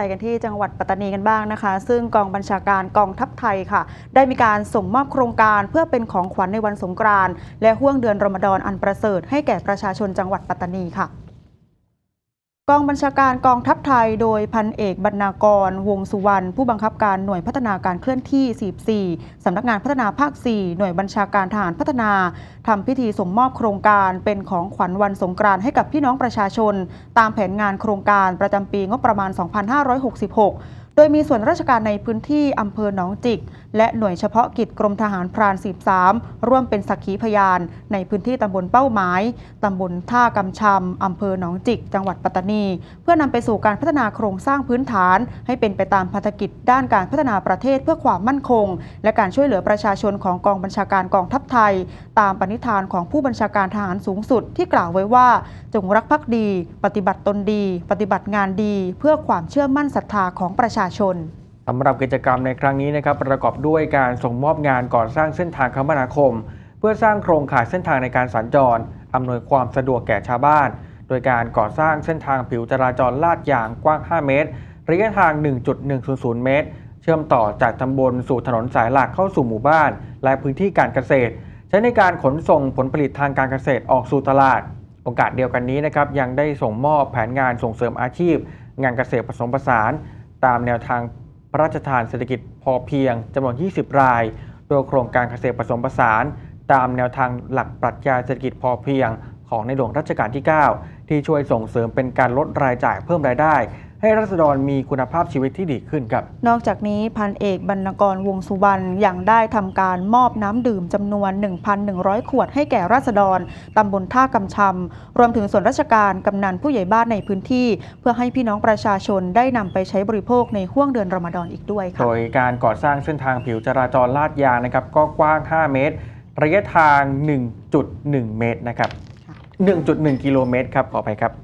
ไปกันที่จังหวัดปัตตานีกันบ้างนะคะ ซึ่งกองบัญชาการกองทัพไทยค่ะ ได้มีการส่งมอบโครงการเพื่อเป็นของขวัญในวันสงกรานต์และห่วงเดือนรอมฎอนอันประเสริฐให้แก่ประชาชนจังหวัดปัตตานีค่ะ กองบัญชาการกองทัพไทย โดยพันเอกบรรณากร วงสุวรรณผู้บังคับการหน่วยพัฒนาการเคลื่อนที่ 44 สำนักงานพัฒนาภาค 4 หน่วยบัญชาการทหารพัฒนาทำพิธีส่งมอบโครงการเป็นของขวัญวันสงกรานต์ให้กับพี่น้องประชาชน ตามแผนงานโครงการประจำปีงบประมาณ 2566 โดยมีส่วนราชการในพื้นที่อำเภอหนองจิก และหน่วยเฉพาะกิจกรมทหารพราน 13 ร่วมเป็นสักขีพยาน ในพื้นที่ตำบลเป้าหมาย ตำบลท่ากำชำอำเภอหนองจิก จังหวัดปัตตานี เพื่อนำไปสู่การพัฒนาโครงสร้างพื้นฐาน ให้เป็นไปตามพันธกิจด้านการพัฒนาประเทศเพื่อความมั่นคง และการช่วยเหลือประชาชนของกองบัญชาการกองทัพไทย ตามปณิธานของผู้บัญชาการทหารสูงสุดที่กล่าวไว้ว่า จงรักภักดี ปฏิบัติตนดี ปฏิบัติงานดี เพื่อความเชื่อมั่นศรัทธาของประชาชนสำหรับกิจกรรมในครั้งนี้นะครับประกอบด้วยการส่งมอบงานก่อสร้างเส้นทางคมนาคม เพื่อสร้างโครงข่ายเส้นทางในการสัญจรอำนวยความสะดวกแก่ชาวบ้าน โดยการก่อสร้างเส้นทางผิวจราจรลาดยางกว้าง 5 เมตร ระยะทาง 1.100 เมตร เชื่อมต่อจากตำบลสู่ถนนสายหลักเข้าสู่หมู่บ้าน และพื้นที่การเกษตร ใช้ในการขนส่งผลผลิตทางการเกษตรออกสู่ตลาด โอกาสเดียวกันนี้นะครับยังได้ส่งมอบแผนงานส่งเสริมอาชีพ งานเกษตรผสมผสาน ตามแนวทางพระราชทานเศรษฐกิจพอเพียงจำนวน 20 ราย โดยโครงการเกษตรผสมผสาน ตามแนวทางหลักปรัชญาเศรษฐกิจพอเพียง ของในหลวงรัชกาลที่ 9 ที่ช่วยส่งเสริมเป็นการลดรายจ่ายเพิ่มรายได้ ให้รัษฎรมีคุณภาพชีวิตที่ดีขึ้นครับ นอกจากนี้พันเอกบรรณกรวงสุวรรณยังได้ทำการมอบน้ำดื่มจำนวน 1,100 ขวดให้แก่ราษฎรตำบลท่ากำชำรวมถึงส่วนราชการกำนันผู้ใหญ่บ้านในพื้นที่ เพื่อให้พี่น้องประชาชนได้นำไปใช้บริโภคในห่วงเดือนรอมฎอนอีกด้วยค่ะ โดยการก่อสร้างเส้นทางผิวจราจรลาดยางนะครับก็กว้าง 5 เมตร ระยะทาง 1.1 เมตรนะครับค่ะ1.1 กิโลเมตรครับขออภัยครับ